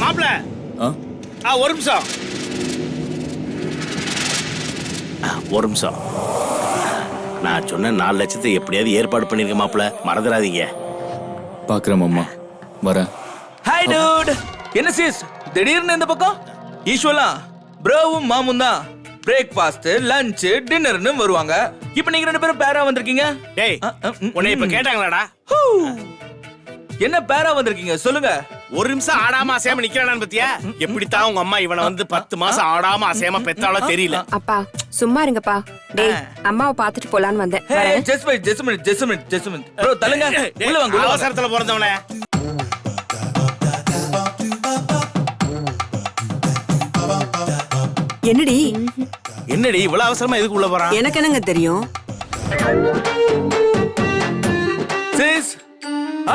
ஒரு நிமிஷம். ஆ, ஒரு நிமிஷம். நான் சொன்ன நாலு லட்சத்தை எப்படியாவது ஏற்பாடு பண்ணிருக்க மாப்ள. மறந்துடாதீங்க. பாக்குறேன் மாமா. வரேன். ஹாய் டூட் என்ன சீஸ் திடீர்னு இந்த பக்கம்? ஈஸ்வலா ப்ரோவும் மாமும் தான். பிரேக்ஃபாஸ்ட் லஞ்ச் டின்னர்னு வருவாங்க. இப்போ நீங்க ரெண்டு பேரும் பேரா வந்திருக்கீங்க? டேய் உன்னை இப்ப. கேட்டாங்களாடா? ஹூ. என்ன பேரா வந்திருக்கீங்க? சொல்லுங்க. ஒரு நிமிஷம் ஆடாம அசையாம நிக்கிறானு பத்தியா? எப்படித்தான் உங்க அம்மா இவனை வந்து பத்து மாசம் ஆடாம அசையாம பெத்தாலோ தெரியல. அப்பா சும்மா இருங்கப்பா. டேய் அம்மாவை பார்த்துட்டு போலான்னு வந்தேன். Just minute just minute just minute bro தள்ளுங்க. உள்ள வாங்க உள்ள வாங்க. அவசரத்துல பிறந்தவனே. என்னடி? என்னடி இவ்வளவு அவசரமா எதுக்கு உள்ள போறான்? எனக்கு என்னங்க தெரியும்? சிஸ்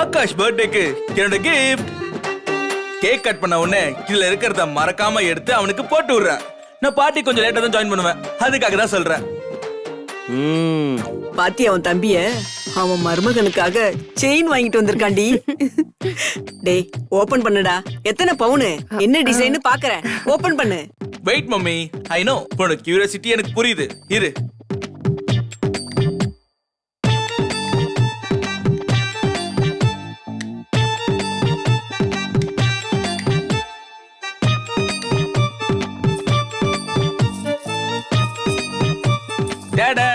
ஆகாஷ் பர்த்டேக்கு என்னோட கிஃப்ட் கேக் கட் பண்ண உடனே இதுல இருக்கிறத மறக்காம எடுத்து அவனுக்கு போட்டு விடுறேன். நான் பார்ட்டி கொஞ்சம் லேட்டா தான் ஜாயின் பண்ணுவேன். அதுக்காக தான் சொல்றேன். பாத்தி அவன் தம்பிய? அவன் மருமகனுக்காக செயின் வாங்கிட்டு வந்திருக்காண்டி. டேய் ஓபன் பண்ணுடா. எத்தனை பவுனு? என்ன டிசைன் பாக்குறேன். ஓபன் பண்ணு. Wait mummy. ஐ நோ உன்னோட கியூரியாசிட்டி எனக்கு புரியுது. இரு. டடா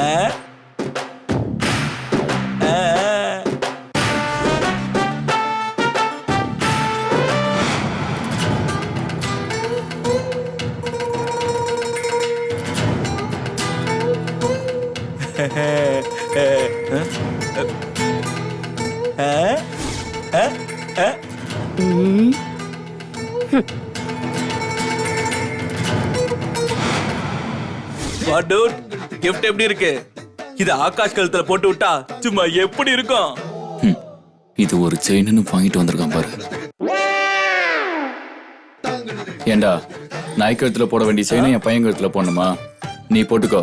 ஆ வாட் டூட் கிஃப்ட் எப்படி இருக்கு? இது ஆகாஷ் கழுத்துல போட்டு விட்டா சும்மா எப்படி இருக்கும். இது ஒரு செயின்னு வாங்கிட்டு வந்திருக்கான் பாரு. ஏண்டா நாய் கழுத்துல போட வேண்டிய செயினை என் பையன் கழுத்துல போடணுமா? நீ போட்டுக்கோ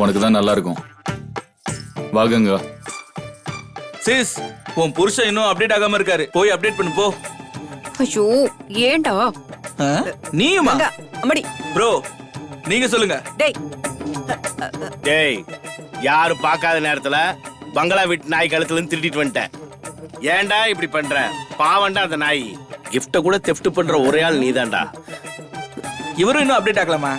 உனக்கு தான் நல்லா இருக்கும். வாகங்க சிஸ் உன் புருஷன் இன்னும் அப்டேட் ஆகாம இருக்காரு. போய் அப்டேட் பண்ணு போ. ஐயோ ஏன்டா? ஆ? நீயுமா? அம்மாடி. ப்ரோ நீங்க சொல்லுங்க. டேய் டேய் யாரும் பார்க்காத நேரத்துல பங்களா வீட்டு நாய் கழுத்துல இருந்து திருடிட்டு வந்துட்டேன். ஏன்டா இப்படி பண்ற? பாவண்டா அந்த நாய். கிஃப்ட கூட தெஃப்ட் பண்ற ஒரே ஆள் நீதான்டா. இவரும் இன்னும் அப்டேட் ஆகலாமா